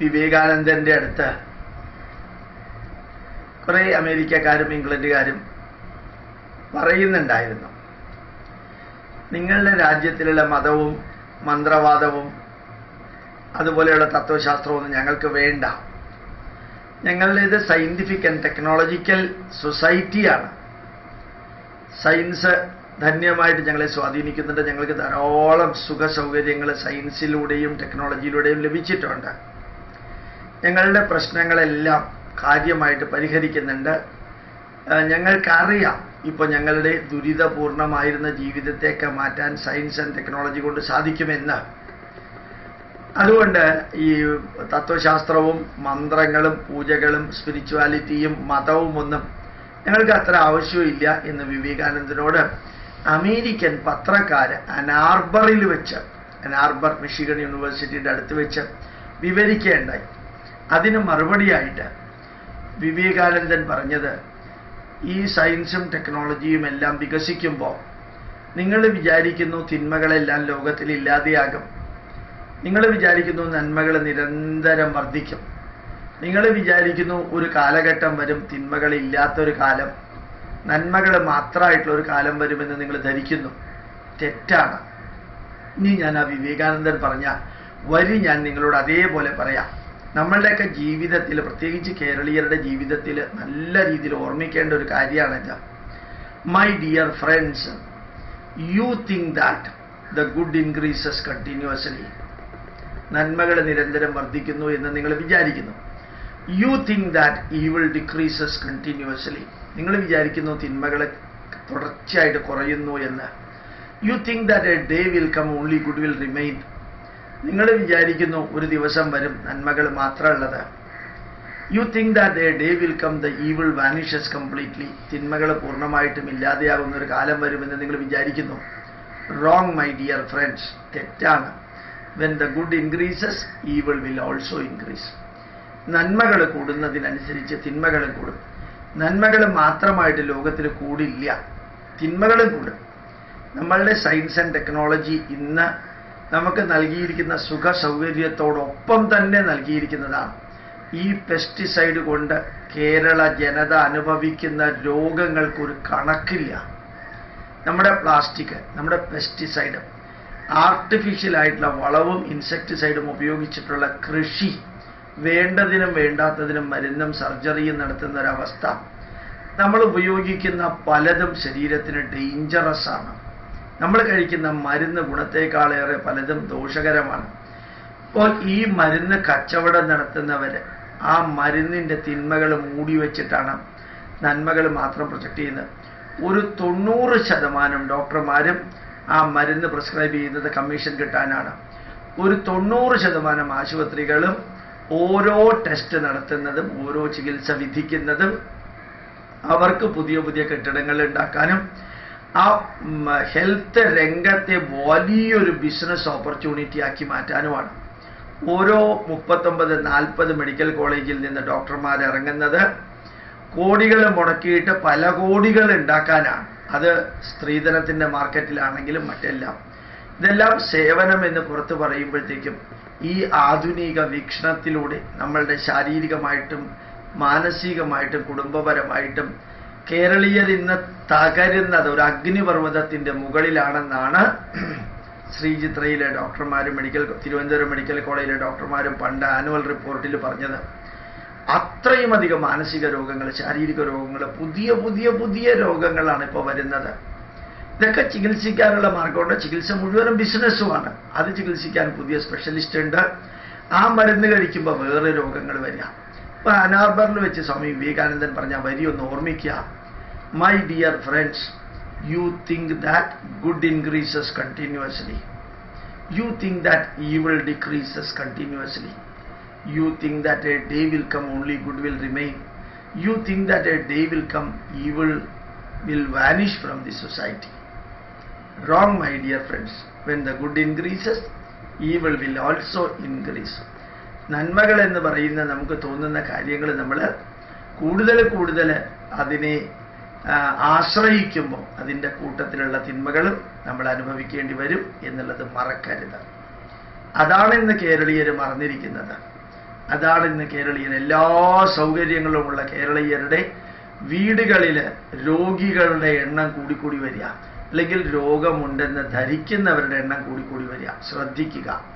വിവേകാനന്ദന്റെ അടുത്ത് കുറെ അമേരിക്കക്കാരും ഇംഗ്ലണ്ടുകാരും പറയുന്നുണ്ടായിരുന്നു. നിങ്ങളുടെ രാജ്യത്തിലുള്ള മതവും മന്ത്രവാദവും അതുപോലെയുള്ള തത്വശാസ്ത്രമൊന്നും ഞങ്ങൾക്ക് വേണ്ട. ഞങ്ങളുടേത് സയന്റിഫിക് ആൻഡ് ടെക്നോളജിക്കൽ സൊസൈറ്റിയാണ് സയൻസ് ധന്യമായിട്ട് ഞങ്ങളെ സ്വാധീനിക്കുന്നുണ്ട്. ഞങ്ങൾക്ക് ധാരാളം സുഖ സൗകര്യങ്ങൾ സയൻസിലൂടെയും ടെക്നോളജിയിലൂടെയും ലഭിച്ചിട്ടുണ്ട്. ഞങ്ങളുടെ പ്രശ്നങ്ങളെല്ലാം കാര്യമായിട്ട് പരിഹരിക്കുന്നുണ്ട്. ഞങ്ങൾക്കറിയാം ഇപ്പോൾ ഞങ്ങളുടെ ദുരിതപൂർണമായിരുന്ന ജീവിതത്തെയൊക്കെ മാറ്റാൻ സയൻസ് ആൻഡ് ടെക്നോളജി കൊണ്ട് സാധിക്കുമെന്ന്. അതുകൊണ്ട് ഈ തത്വശാസ്ത്രവും മന്ത്രങ്ങളും പൂജകളും സ്പിരിച്വാലിറ്റിയും മതവും ഒന്നും ഞങ്ങൾക്ക് അത്ര ആവശ്യമില്ല എന്ന് വിവേകാനന്ദനോട് അമേരിക്കൻ പത്രക്കാര് അനാർബറിൽ വെച്ച് അനാർബർ മിഷിഗൺ യൂണിവേഴ്സിറ്റിയുടെ അടുത്ത് വെച്ച് വിവരിക്കേണ്ടായി. അതിന് മറുപടിയായിട്ട് വിവേകാനന്ദൻ പറഞ്ഞത് ഈ സയൻസും ടെക്നോളജിയും എല്ലാം വികസിക്കുമ്പോൾ നിങ്ങൾ വിചാരിക്കുന്നു തിന്മകളെല്ലാം ലോകത്തിൽ ഇല്ലാതെയാകും. നിങ്ങൾ വിചാരിക്കുന്നു നന്മകൾ നിരന്തരം വർദ്ധിക്കും. നിങ്ങൾ വിചാരിക്കുന്നു ഒരു കാലഘട്ടം വരും തിന്മകളില്ലാത്തൊരു കാലം നന്മകൾ മാത്രമായിട്ടുള്ള ഒരു കാലം വരുമെന്ന് നിങ്ങൾ ധരിക്കുന്നു. തെറ്റാണ്. ഇനി ഞാൻ ആ വിവേകാനന്ദൻ പറഞ്ഞ വരി ഞാൻ നിങ്ങളോട് അതേപോലെ പറയാം. നമ്മളുടെയൊക്കെ ജീവിതത്തിൽ പ്രത്യേകിച്ച് കേരളീയരുടെ ജീവിതത്തിൽ നല്ല രീതിയിൽ ഓർമ്മിക്കേണ്ട ഒരു കാര്യമാണിത് my dear friends you think that the good increases continuously നന്മകൾ നിരന്തരം വർദ്ധിക്കുന്നു എന്ന് നിങ്ങൾ വിചാരിക്കുന്നു. You think that evil decreases continuously നിങ്ങൾ വിചാരിക്കുന്നു തിന്മകൾ തുടർച്ചയായിട്ട് കുറയുന്നു എന്ന്. You think that a day will come only good will remain നിങ്ങൾ വിചാരിക്കുന്നു ഒരു ദിവസം വരും നന്മകൾ മാത്രമുള്ളത്. You think that the day will come the evil vanishes completely തിന്മകൾ പൂർണമായിട്ടും ഇല്ലാതെയാകുന്ന ഒരു കാലം വരുമെന്ന് നിങ്ങൾ വിചാരിക്കുന്നു. റോങ് മൈ ഡിയർ ഫ്രണ്ട്സ് തെറ്റാണ്. When the good increases evil will also increase നന്മകൾ കൂടുന്നതിനനുസരിച്ച് തിന്മകളും കൂടും. നന്മകൾ മാത്രമായിട്ട് ലോകത്തിൽ കൂടില്ല. തിന്മകളും കൂടും. നമ്മളുടെ സയൻസ് ആൻഡ് ടെക്നോളജി ഇന്ന് നമുക്ക് നൽകിയിരിക്കുന്ന സുഖ സൗകര്യത്തോടൊപ്പം തന്നെ നൽകിയിരിക്കുന്നതാണ് ഈ പെസ്റ്റിസൈഡ് കൊണ്ട് കേരള ജനത അനുഭവിക്കുന്ന രോഗങ്ങൾക്കൊരു കണക്കില്ല. നമ്മുടെ പ്ലാസ്റ്റിക് നമ്മുടെ പെസ്റ്റിസൈഡ് ആർട്ടിഫിഷ്യൽ ആയിട്ടുള്ള വളവും ഇൻസെക്ടിസൈഡും ഉപയോഗിച്ചിട്ടുള്ള കൃഷി വേണ്ടതിനും വേണ്ടാത്തതിനും മരുന്നും സർജറിയും നടത്തുന്ന ഒരവസ്ഥ. നമ്മൾ ഉപയോഗിക്കുന്ന പലതും ശരീരത്തിന് ഡേഞ്ചറസ് ആണ്. നമ്മൾ കഴിക്കുന്ന മരുന്ന് ഗുണത്തേക്കാളേറെ പലതും ദോഷകരമാണ്. അപ്പോൾ ഈ മരുന്ന് കച്ചവടം നടത്തുന്നവർ ആ മരുന്നിന്റെ തിന്മകൾ മൂടി വെച്ചിട്ടാണ് നന്മകൾ മാത്രം പ്രൊജക്ട് ചെയ്യുന്നത്. ഒരു തൊണ്ണൂറ് ശതമാനം ഡോക്ടർമാരും ആ മരുന്ന് പ്രിസ്ക്രൈബ് ചെയ്യുന്നത് കമ്മീഷൻ കിട്ടാനാണ്. ഒരു തൊണ്ണൂറ് ശതമാനം ആശുപത്രികളും ഓരോ ടെസ്റ്റ് നടത്തുന്നതും ഓരോ ചികിത്സ വിധിക്കുന്നതും അവർക്ക് പുതിയ പുതിയ കെട്ടിടങ്ങൾ ഉണ്ടാക്കാനും ആ ഹെൽത്ത് രംഗത്തെ വലിയൊരു ബിസിനസ് ഓപ്പർച്യൂണിറ്റി ആക്കി മാറ്റാനുമാണ്. ഓരോ മുപ്പത്തൊമ്പത് നാൽപ്പത് മെഡിക്കൽ കോളേജിൽ നിന്ന് ഡോക്ടർമാർ ഇറങ്ങുന്നത് കോടികൾ മുടക്കിയിട്ട് പല കോടികൾ ഉണ്ടാക്കാനാണ്. അത് സ്ത്രീധനത്തിന്റെ മാർക്കറ്റിലാണെങ്കിലും മറ്റെല്ലാം. ഇതെല്ലാം സേവനം എന്ന് പുറത്ത് പറയുമ്പോഴത്തേക്കും ഈ ആധുനിക വീക്ഷണത്തിലൂടെ നമ്മളുടെ ശാരീരികമായിട്ടും മാനസികമായിട്ടും കുടുംബപരമായിട്ടും കേരളീയർ ഇന്ന് തകരുന്നത് ഒരു അഗ്നിപർവതത്തിന്റെ മുകളിലാണെന്നാണ് ശ്രീചിത്രയിലെ ഡോക്ടർമാരും മെഡിക്കൽ തിരുവനന്തപുരം മെഡിക്കൽ കോളേജിലെ ഡോക്ടർമാരും പണ്ട് ആനുവൽ റിപ്പോർട്ടിൽ പറഞ്ഞത്. അത്രയും അധികം മാനസിക രോഗങ്ങൾ ശാരീരിക രോഗങ്ങൾ പുതിയ പുതിയ പുതിയ രോഗങ്ങളാണ് ഇപ്പോൾ വരുന്നത്. ഇതൊക്കെ ചികിത്സിക്കാനുള്ള മാർഗമുണ്ട് ചികിത്സ മുഴുവനും ബിസിനസ്സുമാണ് അത് ചികിത്സിക്കാൻ പുതിയ സ്പെഷ്യലിസ്റ്റ് ഉണ്ട്. ആ മരുന്ന് കഴിക്കുമ്പോൾ വേറെ രോഗങ്ങൾ വരിക. ഇപ്പൊ അനാർബറിൽ വെച്ച് സ്വാമി വിവേകാനന്ദൻ പറഞ്ഞ വരി ഒന്ന് ഓർമ്മിക്കുക my dear friends you think that good increases continuously you think that evil decreases continuously you think that a day will come only good will remain you think that a day will come evil will vanish from the society wrong my dear friends when the good increases evil will also increase നന്മകൾ എന്ന് പറയുന്ന നമുക്ക് തോന്നുന്ന കാര്യങ്ങൾ നമ്മൾ കൂടുതൽ കൂടുതൽ അതിനെ ആശ്രയിക്കുമ്പോൾ അതിന്റെ കൂട്ടത്തിലുള്ള തിന്മകളും നമ്മൾ അനുഭവിക്കേണ്ടി വരും എന്നുള്ളത് മറക്കരുത്. അതാണ് ഇന്ന് കേരളീയർ മറന്നിരിക്കുന്നത്. അതാണ് ഇന്ന് കേരളീയർ എല്ലാ സൗകര്യങ്ങളുമുള്ള കേരളീയരുടെ വീടുകളിൽ രോഗികളുടെ എണ്ണം കൂടിക്കൂടി വരിക. അല്ലെങ്കിൽ രോഗമുണ്ടെന്ന് ധരിക്കുന്നവരുടെ എണ്ണം കൂടിക്കൂടി വരിക. ശ്രദ്ധിക്കുക.